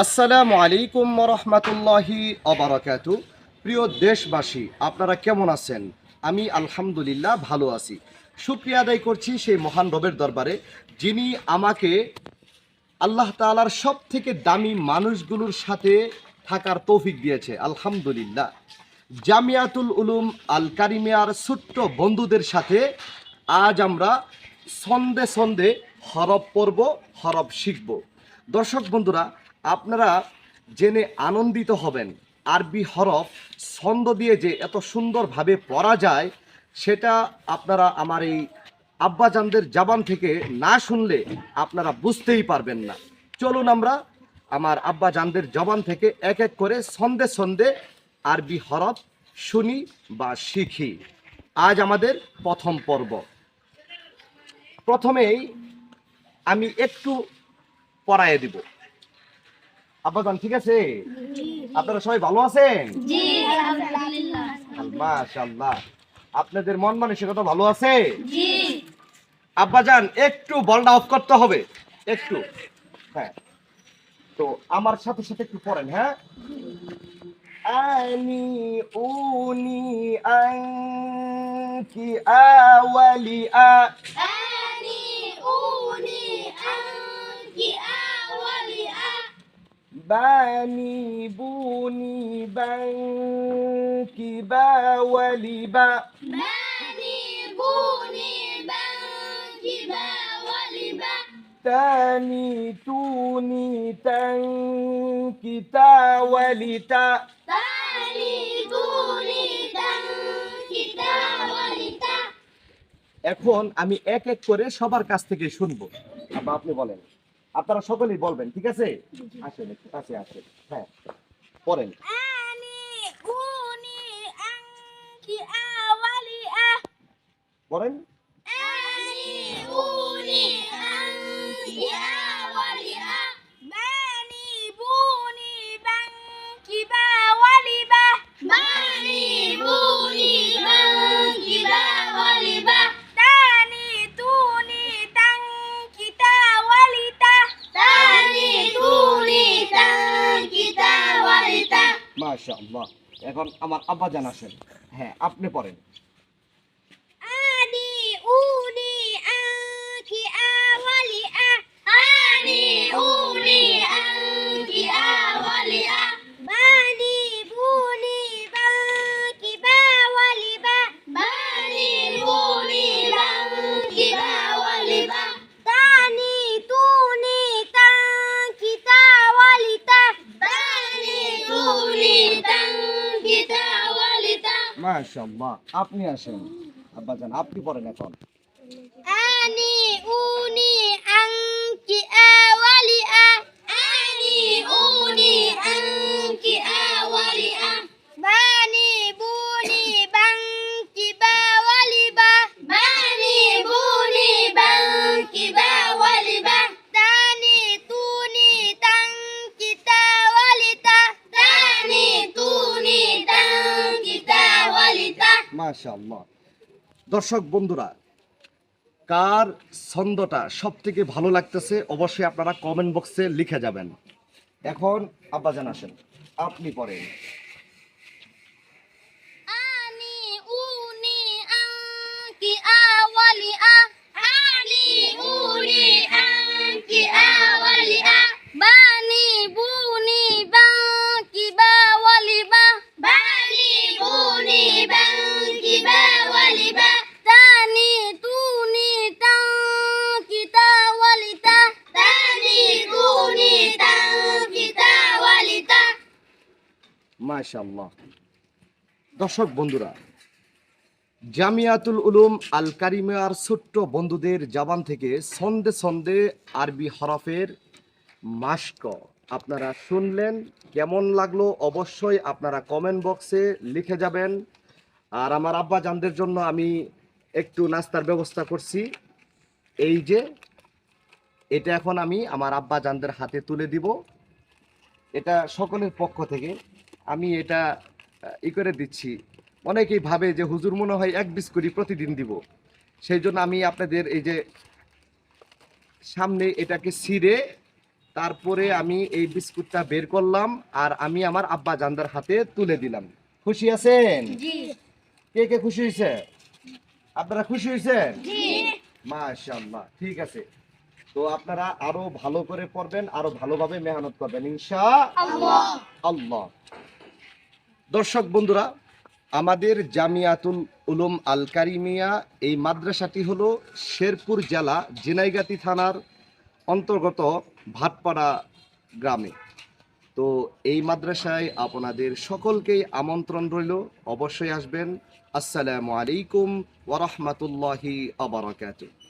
আসসালামু আলাইকুম রহমতুল্লাহি অবরাকাত প্রিয় দেশবাসী, আপনারা কেমন আছেন? আমি আলহামদুলিল্লাহ ভালো আছি। শুক্রিয়া আদায় করছি সেই মহান রবের দরবারে, যিনি আমাকে আল্লাহ তাআলার সব থেকে দামি মানুষগুলোর সাথে থাকার তৌফিক দিয়েছে, আলহামদুলিল্লাহ। জামিয়াতুল উলুম আল কারিমিয়ার ছোট্ট বন্ধুদের সাথে আজ আমরা সন্দে সন্দে হরব পড়ব হরব শিখব। দর্শক বন্ধুরা আপনারা জেনে আনন্দিত হবেন। আরবি হরফ ছন্দ দিয়ে যে এত সুন্দরভাবে পড়া যায়, সেটা আপনারা আমার এই আব্বাজানদের জাবান থেকে না শুনলে আপনারা বুঝতেই পারবেন না। চলুন আমরা আমার আব্বাজানদের জবান থেকে এক এক করে ছন্দে ছন্দে আরবি হরফ শুনি বা শিখি। আজ আমাদের প্রথম পর্ব। প্রথমেই আমি একটু পড়ায় দিব। আব্বাজান ঠিক আছে? আপনারা সবাই ভালো আছেন? মাশাআল্লাহ। আপনাদের মন মানসিকতা ভালো আছে? আব্বাজান একটু বলটা অফ করতে হবে। একটু। হ্যাঁ। তো আমার সাথে সাথে একটু পড়েন হ্যাঁ? আনি উনি আনকি আওয়ালি আ বানি বুনি বানকি বাওয়ালি বা বানি বুনি বানকি বাওয়ালিবা تاني توني تنكي تاولي تا তানি বুনি তানকি তাওয়ালিতা এখন আমি এক এক করে সবার কাছ থেকে শুনবো আবা আপনি বলেন আপনারা সকলেই বলবেন ঠিক আছে? আসেন কাছে আসেন। হ্যাঁ পড়েন। পড়েন। মাশাআল্লাহ। এখন আমার আব্বা জান আসেন। হ্যাঁ আপনি পড়েন। মাশাআল্লাহ আপনি আসেন। আব্বা জান আপনি পড়েন এখন। আনি উনি মাশাআল্লাহ। দর্শক বন্ধুরা, কার ছন্দটা সব থেকে ভালো লাগতেছে অবশ্যই আপনারা কমেন্ট বক্সে লিখে যাবেন। এখন আব্বাজান আসেন, আপনি পড়েন। উনি মাশাআল্লাহ। দর্শক বন্ধুরা, জামিয়াতুল উলুম আল কারিমিয়ার ছোট্ট বন্ধুদের জাবান থেকে ছন্দে ছন্দে আরবি হরফের মাস্ক আপনারা শুনলেন, কেমন লাগল অবশ্যই আপনারা কমেন্ট বক্সে লিখে যাবেন। আর আমার আব্বা জানদের জন্য আমি একটু নাস্তার ব্যবস্থা করছি। এই যে, এটা এখন আমি আমার আব্বা জানদের হাতে তুলে দিব। এটা সকলের পক্ষ থেকে। আমি এটা ই করে দিচ্ছি। অনেকেই ভাবে যে হুজুর মনে হয় এক বিস করি প্রতিদিন দিব। সেই জন্য আমি আপনাদের এই যে সামনে এটাকে ছিঁড়ে তারপরে আমি এই বিস্কুটটা বের করলাম আর আমি আমার আব্বা জানদার হাতে তুলে দিলাম। খুশি আছেন? কে কে খুশি হয়েছে? আপনারা খুশি হয়েছেন? জি। মাশাআল্লাহ ঠিক আছে। তো আপনারা আরও ভালো করে পড়বেন আরও ভালোভাবে মেহনত করবেন ইনশা আল্লাহ। আল্লাহ। দর্শক বন্ধুরা, আমাদের জামিয়াতুল উলুম আল কারিমিয়া এই মাদ্রাসাটি হলো শেরপুর জেলা জিনাইগাতি থানার অন্তর্গত ভাটপাড়া গ্রামে। তো এই মাদ্রাসায় আপনাদের সকলকেই আমন্ত্রণ রইল। অবশ্যই আসবেন। আসসালামু আলাইকুম ওরহমতুল্লাহি আবরাকাতুহ